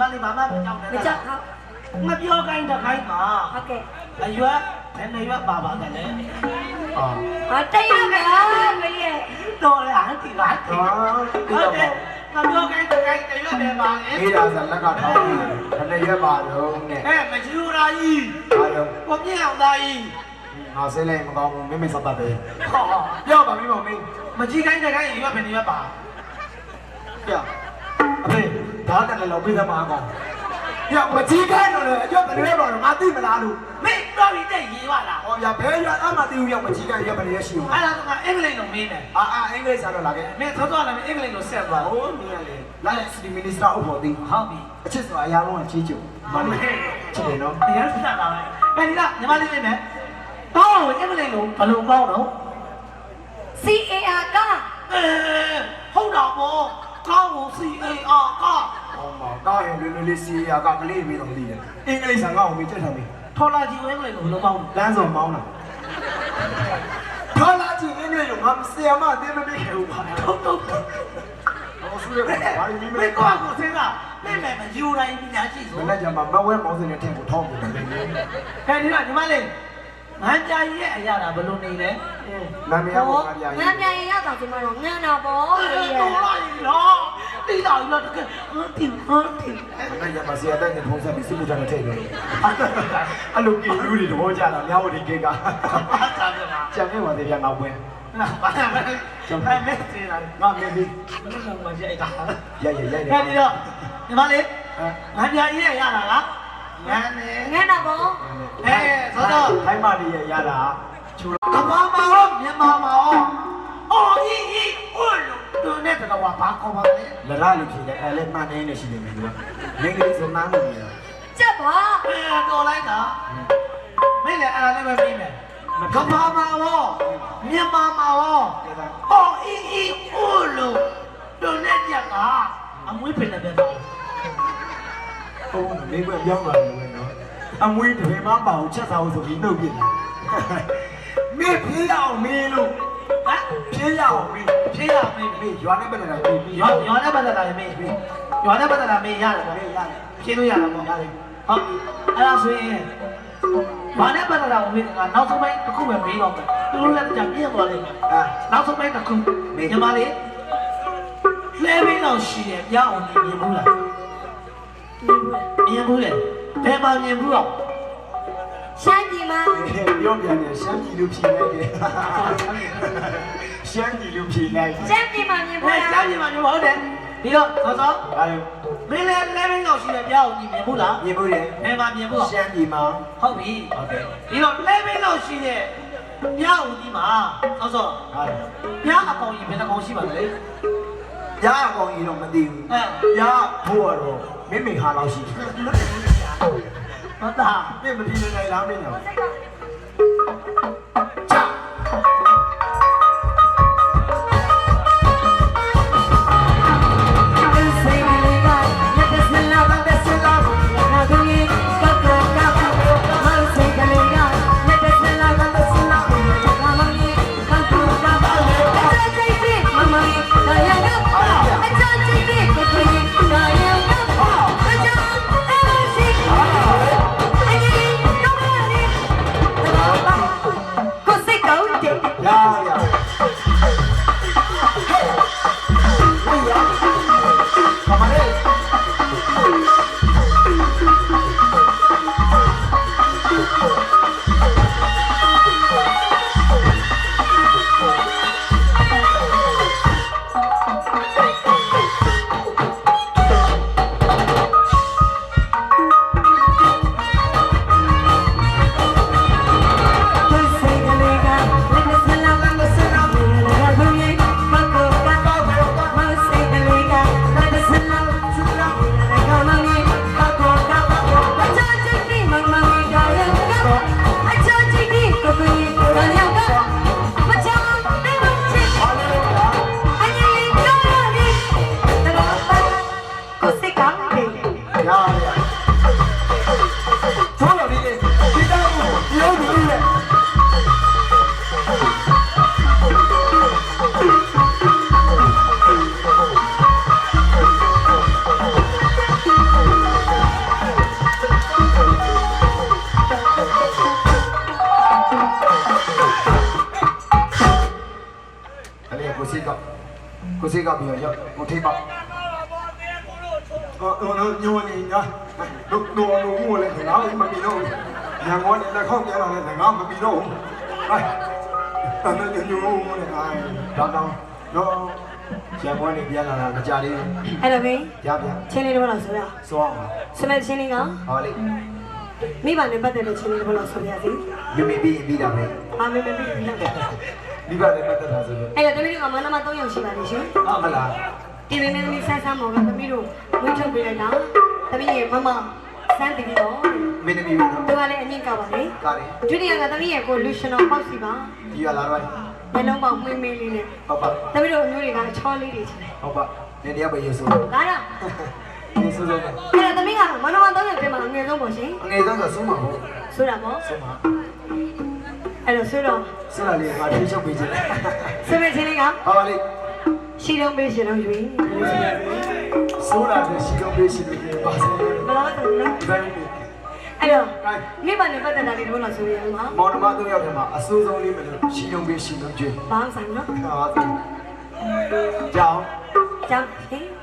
မလေးဘာမှမကြောက်နဲ့မကြောက်ဟုတ်မပြောခိုင်းတခိုင်းမှာဟုတ်ကဲ့အရွက်ဘယ်နှရွက်ပါပါတယ်လဲအာဟာတရားကမလေးတော်ရဟန်တီပါဟာဒီဟုတ်တော့တယ်မပြောခိုင်းတခိုင်းတရွက်ပဲပါလေအေးဒါဆိုလက်ကထောင်းပြီးခဏရက်ပါတော့နဲ့အဲမချူရာကြီးအားလုံးကိုမြင့်အောင်သားကြီးငါဆဲလိုက်မကောင်းဘူးမိမိစပတ်ပဲဟောပြောပါမိမမင်းမကြီးခိုင်းတခိုင်းရွက်ဘယ်နှရွက်ပါပြောအမေ ဒါကလည်းလောက်ပြီးသမားကောင်ပြောမကြီးခိုင်းတော့လေအကျော်ဘယ်လိုလဲတော့ငါသိမလားလို့မင်းတော့ပြီးတဲ့ရေးပါလားဟောဗျာဘယ်ရွာအမှသိဘူးရောက်မကြီးခိုင်းရက်ဘယ်လိုရရှိဘူးအဲ့ဒါကအင်္ဂလိပ်လိုမင်းတယ်အာအာအင်္ဂလိပ်စာတော့လာခဲ့မင်းသောတော်လည်းအင်္ဂလိပ်လိုဆက်သွားဟိုမင်းကလေလာလက်စတီမီနီစတာဥပ္ပေါ်သိဟုတ်ပြီအချစ်စွာအရာလုံးကကြီးကျုံမလေးချစ်တယ်နော်တရားစတာလာပဲအဲ့ဒီကညီမလေးလေးနဲ့တောင်းအင်္ဂလိပ်လိုဘယ်လိုကောင်းတော့ CAR ကအဲဟုတ်တော့ဘော ကောင်းကို C A R ကဟောမှာကားရင်လွယ်လွယ်လေးစီယာကကလေးမေးတော့မသိတယ်အင်္ဂလိပ်စာငါ့ကိုမေးချက်ထားမေးထော်လာကြီးကိုအင်္ဂလိပ်လိုဘယ်လိုကောင်းလမ်းစုံမောင်းတာထော်လာကြည့်အင်းလေးရောငါဆီယမအသေးမပေးခဲ့ဘူးပါထုတ်ထုတ်ဟောဆူရပါဘာလို့မမိင်းမကောကိုစဉ်းစားမင်းမယ်မယူတိုင်းပညာရှိဆိုမနေ့ကမှမဝဲမောင်းစင်းနဲ့ထည့်ကိုထောင်းပြီးတယ်ခဲဒီကညီမလေး ငန်းကြရဲ့အရာတာဘယ်လိုနေလဲနာမည်ကဘာပြာငန်းပြန်ရရောက်တော့ဒီမှာတော့ငန်းတော့ပေါ့တော်လေလာပြီနော်တိတော်ကြီးတော့တကယ်ဟန်တင်ဟန်တင်မနေ့ကမှဆီယတဲ့နဲ့ဖုန်းဆက်ပြီးစစ်မှုထမ်းနဲ့ထည့်တယ်အဲ့လိုကြည့်လူတွေတော့ကြတာမြောက်ဝတီကေကအားစားကြတာကြံနေပါသေးပြန်နောက်ပွဲနာဘာလဲကျွန်တော်မဲစီလာငါမင်းပြီးမင်းကမကြိုက်တာရရရရခဲဒီတော့ညီမလေးငန်းကြရဲ့ရတာလား ငန်းနေငန်းတော့ပေါ့အဲသောတော့ထိုင်းမာဒီရရတာချူကဘာမရောမြန်မာမရောအော်ဤဤအိုးလို့သူနဲ့တော့ဘာခေါ်ပါလဲလရလူဖြစ်တယ်အဲ့လေမှန်နေနေရှိနေတယ်ကွာမင်းကလေးစနားလို့နေတာချက်ပါအဲတော်လိုက်တာမင်းလည်းအဲ့ဒါလည်းပဲပြီးမယ်ကဘာမရောမြန်မာမရောအော်ဤဤအိုးလို့သူနဲ့ကြကအမွေးပင်တဲ့ပဲတော့ဟု တ်မိဘပြောင်းလာတယ်နော်အမွေးတွေမမအောင်ချက်စားဖို့ဆိုပြီးနှုတ်ပြတယ်မင်းဖေးရအောင်မင်းလို့ဟမ်ဖေးရအောင်မင်းဖြေးရမင်းမင်းရွာနဲ့ပဲနေတာပြီးပြီးရွာရွာနဲ့ပတ်သက်လာရင်မင်းရွာနဲ့ပတ်သက်လာမင်းရတယ်ပေါ့မင်းရတယ်ဖြေးလို့ရတာပေါ့ရတယ်ဟုတ်အဲ့ဒါဆိုရင်ဘာနဲ့ပတ်သက်လာဝင်ကနောက်ဆုံးပိုင်းတစ်ခုပဲမေးတော့မယ်သူတို့လည်းကြာပြည့်သွားလိမ့်မယ်အာနောက်ဆုံးပိုင်းတစ်ခုညီမလေးလဲဘင်းတော့ရှိတယ်ပြအောင်မြင်ဘူးလား မြင်ဘူးလေဘယ်မှာမြင်ဘူးတော့ရှမ်းပြည်မှာပြောပြန်တယ်ရှမ်းပြည်လူဖြေလိုက်တယ်ရှမ်းပြည်လူဖြေလိုက်ရှမ်းပြည်မှာမြင်ဘယ်ဖို့ရှားမြင်မှာမြင်ပါဦးတယ်ပြီးတော့သောသောအဲမင်းလည်းလဲဘင်းတော့ရှိတယ်ပြအောင်မြင်ဘူးလားမြင်ဘူးလေဘယ်မှာမြင်ဘူးတော့ရှမ်းပြည်မှာဟုတ်ပြီဟုတ်တယ်ဒီတော့လဲဘင်းတော့ရှိတဲ့ပြအောင်ဒီမှာသောသောဟာပြအကောင်ကြီးဘယ်နှကောင်ရှိပါလဲရအကောင်ကြီးတော့မသိဘူးအဲရဖို့ကတော့ မိမိဟာလောက်ရှိတယ်ဟုတ်တာမင်းမဒီနေလားမင်းတော့ ချင်းလေးတစ်ပတ်လောက်ဆိုရအောင်စောအောင်စမဲချင်းလေးကဟောလေမိဘနဲ့ပတ်သက်တဲ့ချင်းလေးတစ်ပတ်လောက်ဆိုရစီမမီပြီးပြီးတာပဲအာမေမေမေမေဒီပါလည်းပတ်သက်တာဆိုလို့အဲ့တော့တမီးတို့ကမန္တမ3ယောက်ရှိပါလိမ့်ရှင်ဟာမလားဒီမေမေသမီးဆန်းဆန်းမော်ကတမီးတို့ဝင်းချုပ်ပေးလိုက်တာတမီးရဲ့မမစန်းတည်တော့မင်းသမီးနော်သူကလည်းအငိမ့်ကောက်ပါလေကားလေဒုတိယကတမီးရဲ့ကိုလူရှင်တော်ပေါက်စီပါဒီရလာတော့နှလုံးပေါက်မှင်းမင်းလေးနဲ့ဟုတ်ပါတမီးတို့အမျိုးတွေကချောလေးတွေချင်တယ်ဟုတ်ပါနေတရားပဲရေဆိုဒါတော့ ဒီဆိုဆိုအဲ့တော့တမီးကမန္တမ3ယောက်ထဲမှာအငယ်ဆုံးပေါ့ရှင်အငယ်ဆုံးဆိုဆုံးမှာဟုတ်ဆိုတာပေါ့ဆုံးမှာအဲ့တော့ဆိုတော့ဆရာလေးကထိချုပ်ပေးခြင်းစမဲချင်းလေးကဟောလေရှိတော့ပေးရှင်တော့ယူရင်ဆိုတာနဲ့ရှိတော့ပေးရှင်လို့ပါစေဘယ်လိုလဲနော်ဘယ်လိုအဲ့တော့မိဘနဲ့ပတ်သက်တာလေးတို့လောက်ဆိုရအောင်ပါမောင်နှမတို့ရောက်တယ်မှာအဆိုးဆုံးလေးမလို့ရှိတော့ပေးရှင်လို့ကြွေးဘာဆိုင်နော်ဟာဆိုကြောင်းကြောင်းဟ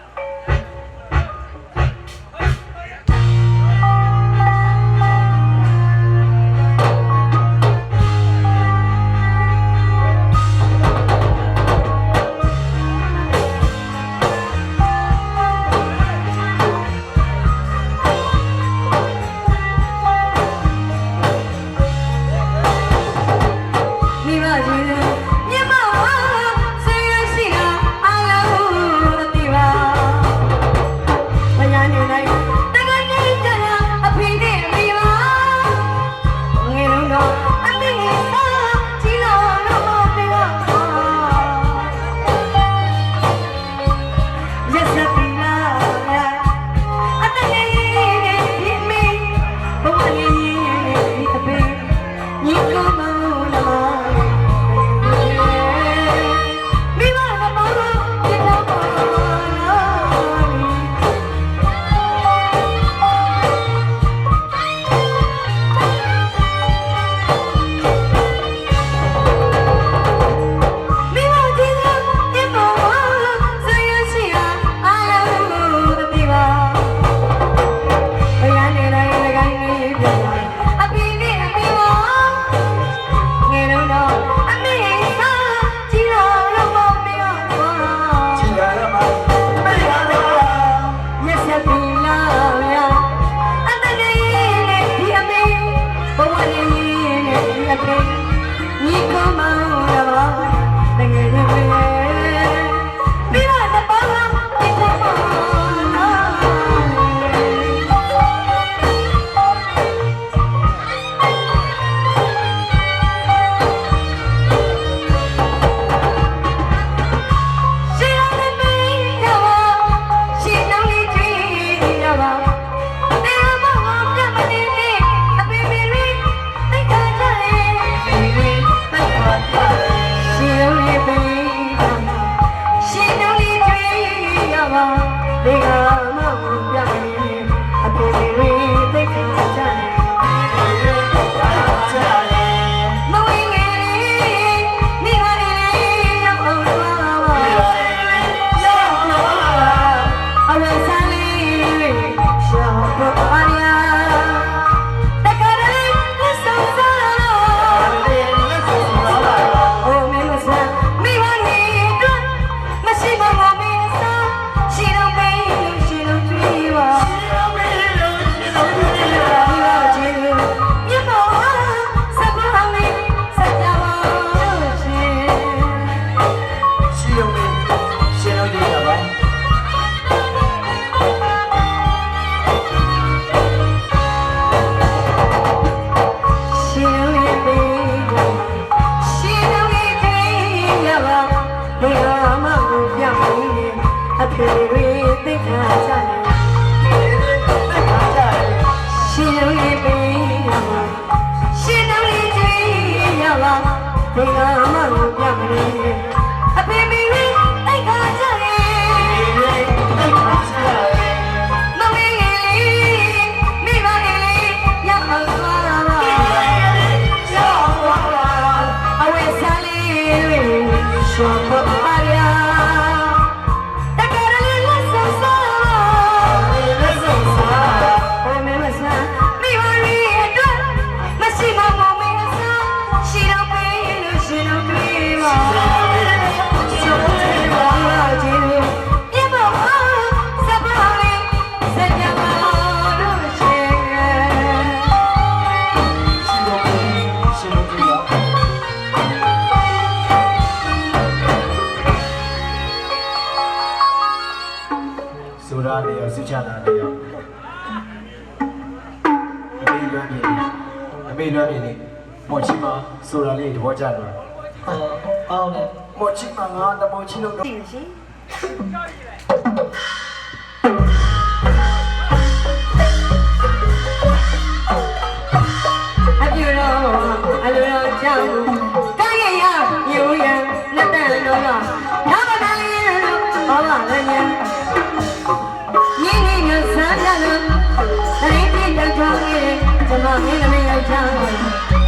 မမင်းလည်းမရောက်ချမ်း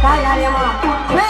ကားရရမ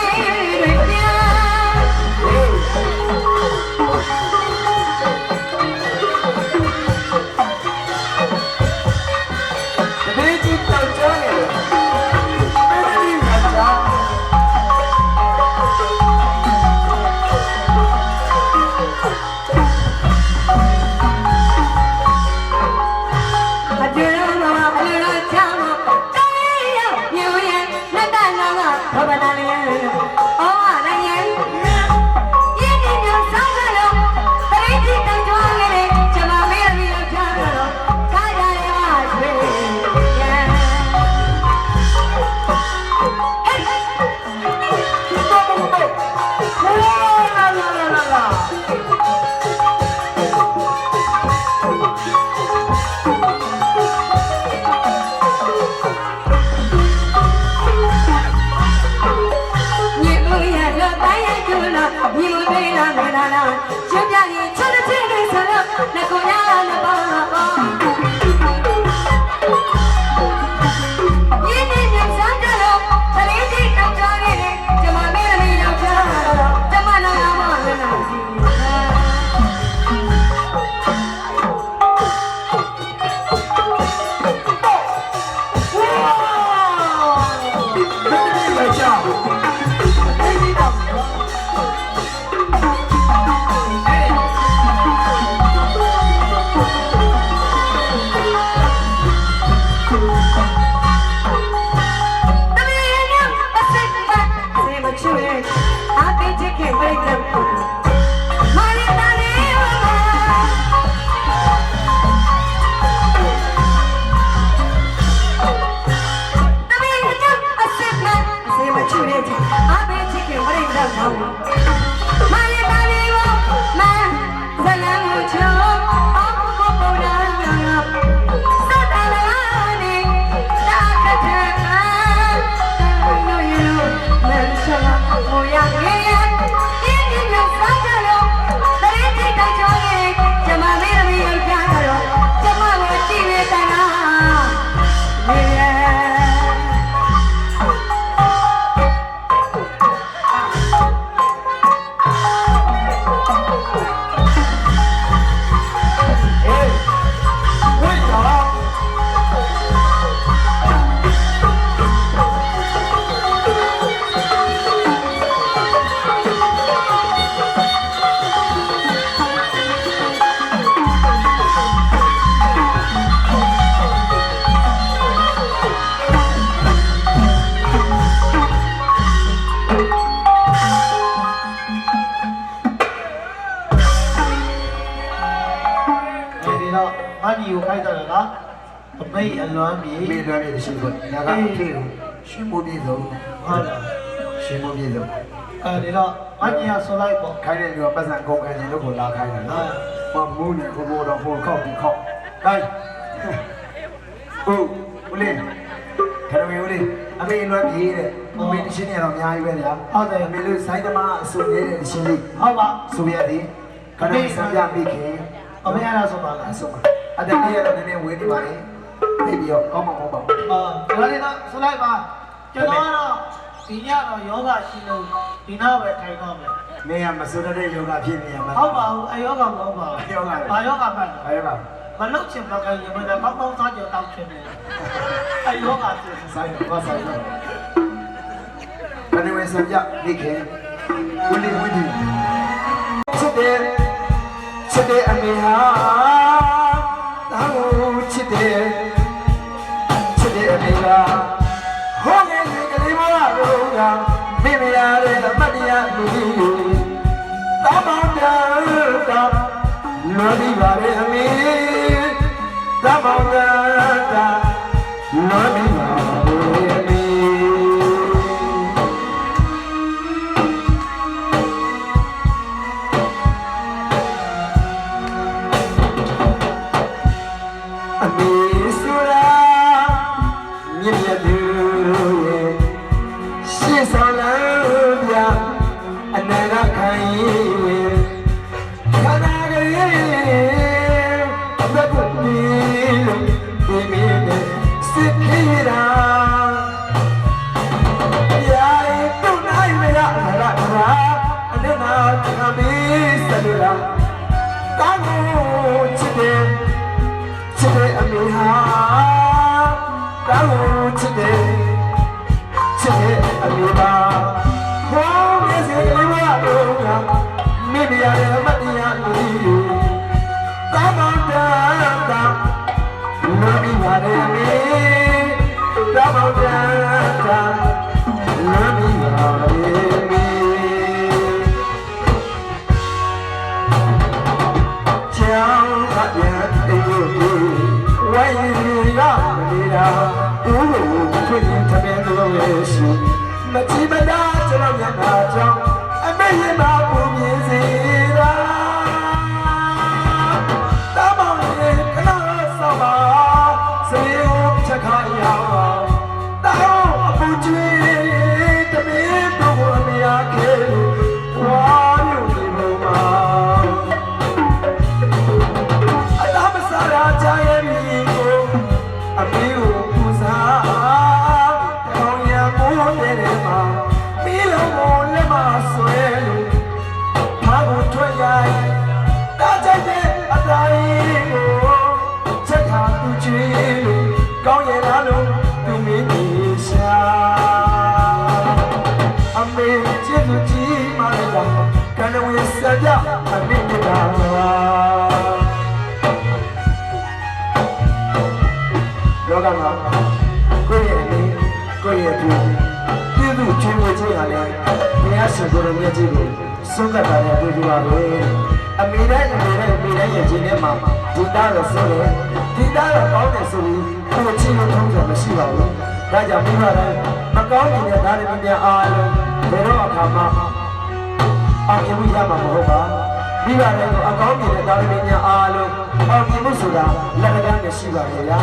စ် အမိတ်အလွမ်းပြီမေလွမ်းနေရှိဖို့ညာကအဖေကိုရှင်းဖို့ပြည့်စုံဟုတ်လားရှင်းဖို့ပြည့်စုံအဲဒီတော့မကြီးကဆိုလိုက်ပေါ့ခိုင်းတဲ့လူကပတ်စံကုန်ခံခြင်းလို့ကိုလာခိုင်းတယ်နော်မမူးနေကိုဘောတော့ဟိုခောက်ဒီခောက်တိုင်းဟုတ်ဦးလေးခရမေဦးလေးအမေလွမ်းပြေးတဲ့အမေတရှင်းနေတော့အများကြီးပဲဗျာဟုတ်တယ်အမေလို့ဆိုင်သမားအဆူနေတဲ့တရှင်းလေးဟုတ်ပါဆိုရသည်ခရမေစံပြမိခင်အမေအဲ့ဒါဆိုပါလားအဆုံးပါအတမီးရတော့နည်းနည်းဝေးနေပါလေ ပြီးပြီးတော့ကောင်းမှာမဟုတ်ပါဘူးအာဒါလည်းတော့ဆိုလိုက်ပါကျွန်တော်ကတော့ဒီညတော့ယောဂရှိလို့ဒီနောက်ပဲထိုင်တော့မယ်နေရမစိုးတဲ့ယောဂဖြစ်နေရမှာဟုတ်ပါဘူးအယောဂမဟုတ်ပါဘူးယောဂလေဘာယောဂပတ်လဲအဲ့ဒါမလုတ်ချင်ဘက်ကရင်မလည်းကောင်းကောင်းစားကြတောက်ချင်တယ်အယောဂကျဆိုင်တော့ဆိုင်တော့ဘယ်ဝင်စံပြမိခင်ဦးလေးဝင်းဒီချစ်တယ်ချစ်တယ်အမေဟာတောင်းချစ်တယ်ချစ် တယ်အမေကဟောငယ်ငယ်ကလေးမလာတော့ကမိမရတဲ့အမတ်တရားလူကြီးတောင်းတောင်းတာကလွန်ပြီးပါလေအမေတောင်းတောင်းတာလွန်ပြီး လိုရဲ့ရှိမကြည့်မတာကျွန်တော်မျက်နှာကြောင့် ကမှာကိုယ့်ရဲ့အနေကိုယ့်ရဲ့သူပြည်သူချင်းဝေချင်းဟာလည်းဘုရားရှင်ကိုယ်တော်မြတ်ကြီးကိုဆုံးကပ်တာနဲ့တွေ့ကြပါပဲအမိတိုင်းအမိတိုင်းအမိတိုင်းရဲ့ခြင်းထဲမှာဒီသားတော့ဆိုတယ်ဒီသားတော့ကောင်းတယ်ဆိုပြီးကိုယ်ချင်းလုံးထုံးတယ်မရှိပါဘူးဒါကြောင့်မိဘတိုင်းမကောင်းတဲ့သားတွေများအားလုံးဘယ်တော့အခါမှအောင်မြင်မှုရမှာမဟုတ်ပါမိဘတိုင်းကိုအကောင်းမြင်တဲ့သားတွေများအားလုံးအောင်မြင်မှုဆိုတာလက်ကမ်းနဲ့ရှိပါရဲ့ဗျာ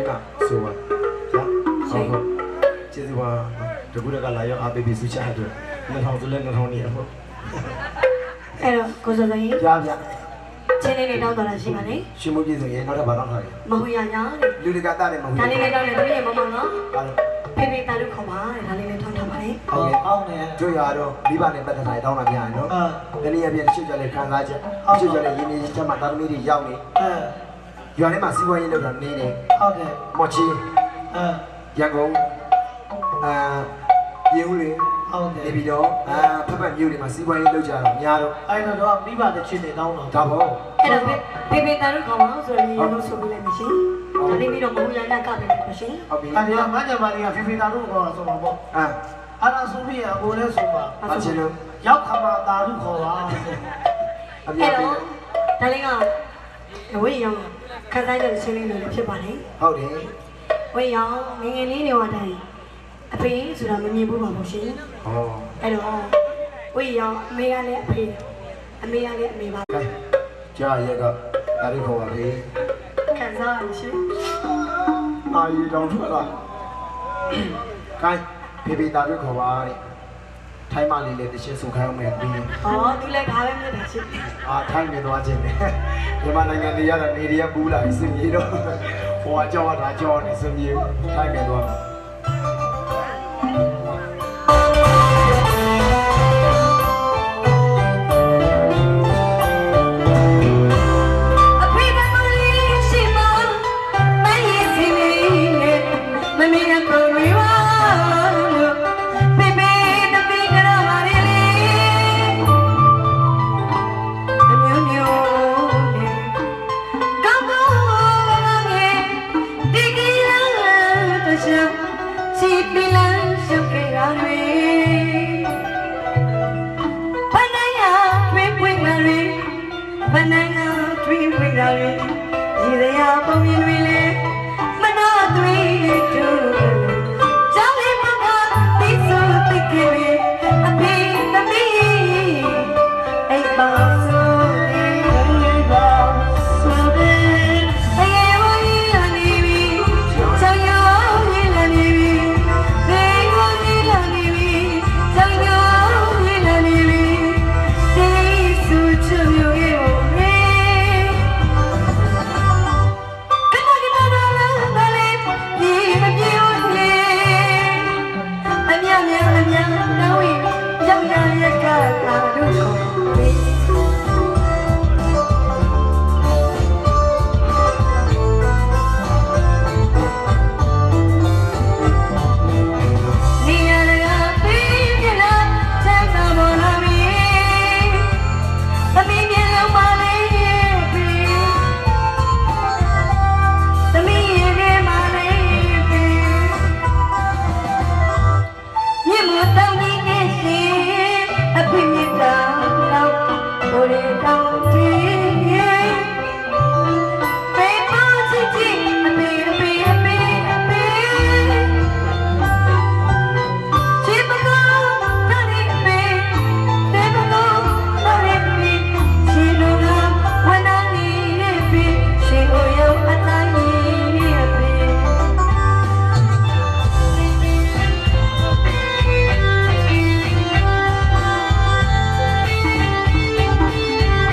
ဖေကဒီမှာဆိုပါညာဟုတ်ဟုတ်ကျေးဇူးပါတကူတကလာရောက်အားပေးပြီးဆူချအတွက်2000ဆိုလဲ2000နေရဟုတ်အဲ့တော့ကိုစောစောကြီးကြားပြချင်းလေးလေးတောင်းတော်လာရှိပါလေရှင်မပြေဆိုရင်နောက်ထပ်ဘာတော့ထားလဲမဟုတ်ရညာတဲ့လူတကတားတယ်မဟုတ်ဒါဘူးလေးလေးတောင်းတယ်တမီးရဲ့မမနော်ဘာလို့ဖေဖေတာလို့ခေါ်ပါတဲ့ဒါလေးလေးထောင်းထားပါလေဟုတ်ကဲ့အောင်းနေတို့ရတော့မိဘနဲ့ပတ်သက်တာတောင်းတာများရင်နော်အဲတနည်းအားဖြင့်ရှုပ်ကြလေခံစားချက်ရှုပ်ကြလေရင်းနေချက်မှာတာသမီတွေရောက်နေအဲ ရွာထဲမှာစီးပွားရေးလုပ်တာနေတယ်ဟုတ်ကဲ့မော်ချီအဲရန်ကုန်အာပြည်ဦးလေဟုတ်ကဲ့နေပြီးတော့အာဖက်ဖက်မြို့တွေမှာစီးပွားရေးလုပ်ကြတာများတော့အဲ့တော့မိဘတဲ့ချင်းနေတောင်းတော့ဒါပေါ့အဲ့တော့ဖေဖေတာလို့ခေါ်ပါဆိုရင်ရေလို့ဆိုပြီးလိုက်မရှိဒါလေးပြီးတော့မဟုတ်ရညာကပဲမရှိဟုတ်ပြီအဲ့ဒီကမကြပါလေးကဖေဖေသားတို့ကောဆိုတော့ပေါ့အာအဲ့ဒါဆိုပြီးအကိုလည်းဆိုပါအချင်းတို့ရောက်ခါမှာတာရုခေါ်ပါအပြအဲ့ည့်ပေးတော့ဒါလေးကဝိရောင် ခန်းဆိုင်တဲ့ချင်းလေးလိုဖြစ်ပါလေဟုတ်တယ်ဝိရောင်ငငယ်လေးနေဝတိုင်းအဖေဆိုတာမမြင်ဘူးပါဘူးရှင်ဟောအဲ့တော့ဝိရောင်အမေကလည်းအဖေအမေကလည်းအမေပါကဲကြာရက်ကဒါလေးခေါ်ပါလေခံစားရရှင်အာရီတောင်ထွက်လာကိုင်းဖေဖေဒါလေးခေါ်ပါတဲ့ ထိုင်းမလေးလေးတရှင်းဆိုခိုင်းအောင်မယ်ပြီးဟောသူလည်းဒါပဲမြင်တာရှင်အာထိုင်းမြင်သွားခြင်းပဲမြန်မာနိုင်ငံတွေရတာနေတွေကပူးလာပြီးစင်ကြီးတော့ဟိုအကြောက်တာကြောက်နေစင်ကြီးထိုင်းမြင်သွားမှာ